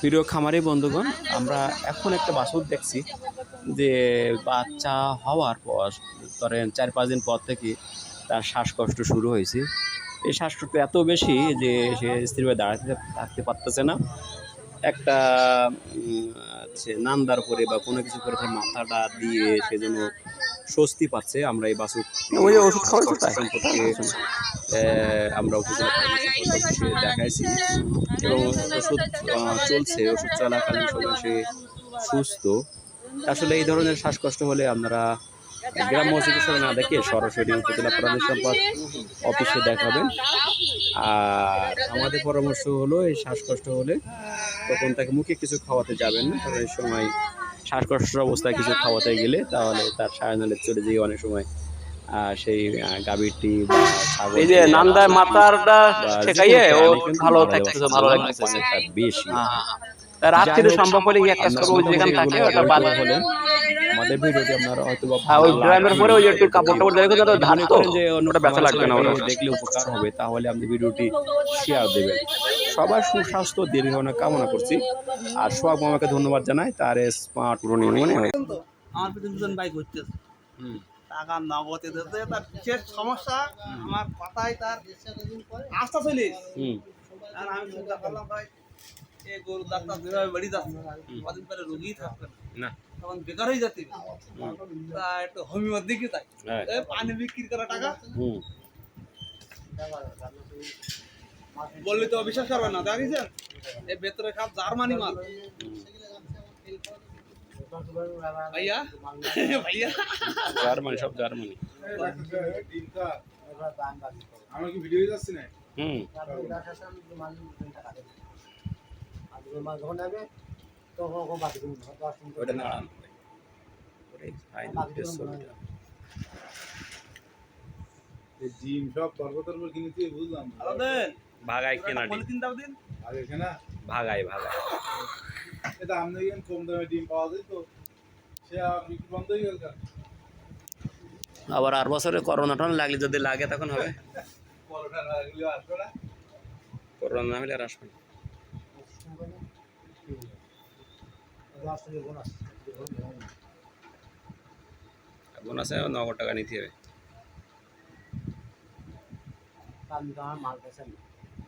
প্রিয় খামারি বন্ধুগণ, আমরা এখন একটা বাছুর দেখছি যে বাচ্চা হওয়ার পর, ধরেন চার পাঁচ দিন পর থেকে তার শ্বাসকষ্ট শুরু হয়েছে। এই শ্বাসকষ্ট এত বেশি যে সে স্থিরভাবে দাঁড়াতে থাকতে পারতেছে না। একটা হচ্ছে নান্দার উপরে বা কোনো কিছু করে মাথাটা দিয়ে সে যেন স্বস্তি পাচ্ছে আমরা এই ওই ওষুধ তাই? সম্পর্কে আমরা উপজেলা দেখাইছি। এবং ওষুধ চলছে ওষুধ চলাকালীন সময় সে সুস্থ। আসলে এই ধরনের শ্বাসকষ্ট হলে আপনারা গ্রাম্য চিকিৎসক না দেখে সরাসরি উপজেলা প্রাণী সম্পদ অফিসে দেখাবেন। আর আমাদের পরামর্শ হলো এই শ্বাসকষ্ট হলে তখন তাকে মুখে কিছু খাওয়াতে যাবেন না কারণ এই সময় শ্বাসকষ্টের অবস্থায় কিছু খাওয়াতে গেলে তাহলে তার সায়নালে চলে যেয়ে অনেক সময় সেই গাভীরটি এই যে নান্দায় মাথাটা ঠেকাইয়ে ও কোনো প্রাণী কিন্তু ভালো থাকতেছে ভালো লাগতেছে। বেশি। রাত যাই থেকে হোক, সম্ভব হলে গিয়ে কাজ করব যেখানে থাকে ওটা বাদ হলেন আমাদের ভিডিওটি আপনারা হয়তো ওই ভালো পরে ওই একটু কাপড় টাপড় দেখে তো ধান তো যে অন্য ব্যথা লাগবে না দেখলে উপকার হবে তাহলে আপনি ভিডিওটি শেয়ার দেবেন। সবার সুস্বাস্থ্য দীর্ঘনা কামনা করছি। আর সোহাগ মামাকে ধন্যবাদ জানাই তার স্মার্ট মনে হয় তো আমার পিছনে দুজন বাইক ঘুরতেছে। টাকা নগদে দিতে তার বিশেষ সমস্যা আমার কথাই তার আস্থা চলে হুম। আর আমি চিন্তা করলাম ভাই এই গরু ডাক্তার যেভাবে বেড়ে যাচ্ছে কদিন পরে রুগী থাকবে না। তখন বেকার হয়ে যাচ্ছে। তা একটু হোমিওর দিকে তাই। হ্যাঁ। পানি বিক্রি করা টাকা। হুম। বললে তো বিশ্বাস করবে না দেখেছেন এই ভেতরে খাপ জার্মানি মাল। ভাইয়া? ভাইয়া? জার্মানি সব জার্মানি। আমরা কি ভিডিও যাচ্ছি না? হুম। ওটা জিম সব তর্ক তর্ক কিনে তুই বুঝলাম ভাগাই কেনা ডিম। পলিথিন দাও দিন। আর এখানে ভাগাই ভাগাই এটা আমনে এখানে কম দামে ডিম পাওয়া যায় তো সে বিক্রি বন্ধ হয়ে গেল আবার আর বছরে করোনা টন লাগলে যদি লাগে তখন হবে। করোনা না এগুলো আসবে না। করোনা না হলে আর আসবে না। বোনাসে নগদ টাকা নিতে হবে। আমি ওই